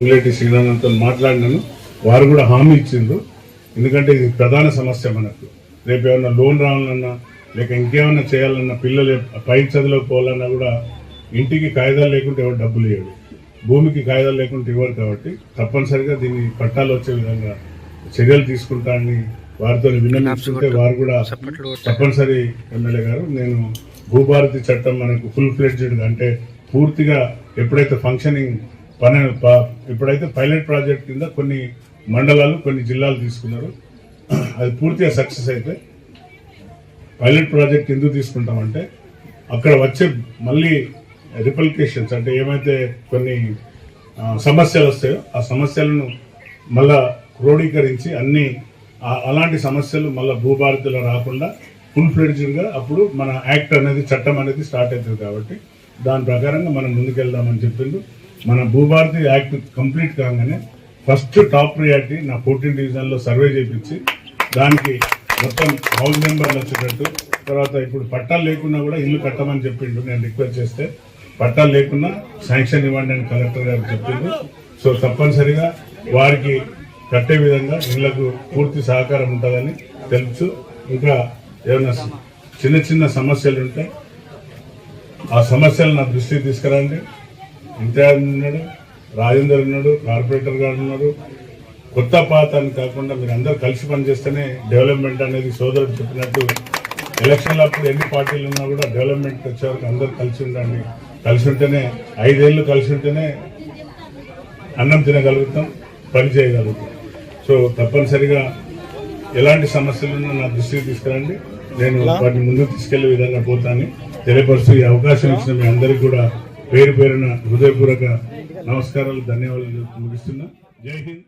పొంగులేటి శ్రీరామంతో మాట్లాడినాను. వారు కూడా హామీ ఇచ్చిండ్రు. ఎందుకంటే ఇది ప్రధాన సమస్య మనకు. రేపు ఏమన్నా లోన్ రావాలన్నా లేక ఇంకేమన్నా చేయాలన్నా పిల్లలు పై చదువులోకి పోవాలన్నా కూడా ఇంటికి కాగితాలు లేకుంటే ఎవరు డబ్బులు ఇవ్వడు భూమికి కాగితాలు లేకుంటే ఇవ్వరు కాబట్టి తప్పనిసరిగా దీన్ని పట్టాలు వచ్చే విధంగా చర్యలు తీసుకుంటానని వారితో విన్నవించుకుంటే వారు కూడా తప్పనిసరి ఎమ్మెల్యే గారు నేను భూభారతి చట్టం మనకు ఫుల్ ఫ్లెడ్జ్డ్ అంటే పూర్తిగా ఎప్పుడైతే ఫంక్షనింగ్ పని ఇప్పుడైతే పైలట్ ప్రాజెక్ట్ కింద కొన్ని మండలాలు కొన్ని జిల్లాలు తీసుకున్నారు. అది పూర్తిగా సక్సెస్ అయితే. పైలట్ ప్రాజెక్ట్ ఎందుకు తీసుకుంటామంటే అక్కడ వచ్చే మళ్ళీ రిపల్కేషన్స్ అంటే ఏమైతే కొన్ని సమస్యలు వస్తాయో ఆ సమస్యలను మళ్ళా క్రోడీకరించి అన్ని అలాంటి సమస్యలు మళ్ళీ భూభారతిలో రాకుండా ఫుల్ ఫ్లెడ్జ్గా అప్పుడు మన యాక్ట్ అనేది చట్టం అనేది స్టార్ట్ అవుతుంది కాబట్టి దాని ప్రకారంగా మనం ముందుకెళ్దామని చెప్పిండు. మన భూభారతి యాక్ట్ కంప్లీట్ కాగానే ఫస్ట్ టాప్ ప్రియారిటీ నా ఫోర్టీన్ డివిజన్లో సర్వే చేయించి దానికి మొత్తం హౌస్ నెంబర్లు వచ్చేటట్టు తర్వాత ఇప్పుడు పట్టాలు లేకున్నా కూడా ఇల్లు కట్టమని చెప్పిండు నేను రిక్వెస్ట్ చేస్తే పట్టాలు లేకున్నా శాంక్షన్ ఇవ్వండి అని కలెక్టర్ గారు చెప్పిండు. సో తప్పనిసరిగా వారికి కట్టే విధంగా ఇళ్ళకు పూర్తి సహకారం ఉంటుందని తెలుసు. ఇంకా ఏమైనా చిన్న చిన్న సమస్యలు ఉంటే ఆ సమస్యలు నా దృష్టికి తీసుకురండి. ఇంతియాజ్ ఉన్నాడు రాజేందర్ ఉన్నాడు కార్పొరేటర్ గారు ఉన్నారు కొత్త పాత అని కాకుండా మీరు అందరూ కలిసి పనిచేస్తేనే డెవలప్మెంట్ అనేది సోదరుడు చెప్పినట్టు ఎలక్షన్ల అప్పుడు ఎన్ని పార్టీలు ఉన్నా కూడా డెవలప్మెంట్ వచ్చే అందరూ కలిసి ఉండండి. కలిసి ఉంటేనే ఐదేళ్ళు కలిసి ఉంటేనే అన్నం తినగలుగుతాం పని చేయగలుగుతాం. సో తప్పనిసరిగా ఎలాంటి సమస్యలున్నా నా దృష్టికి తీసుకురండి. నేను వాటిని ముందుకు తీసుకెళ్ళే విధంగా పోతాను. తెలియపరుస్తూ ఈ అవకాశం ఇచ్చిన మీ అందరికీ కూడా పేరు పేరున హృదయపూర్వక నమస్కారాలు ధన్యవాదాలు ముగిస్తున్నా. జై హింద్.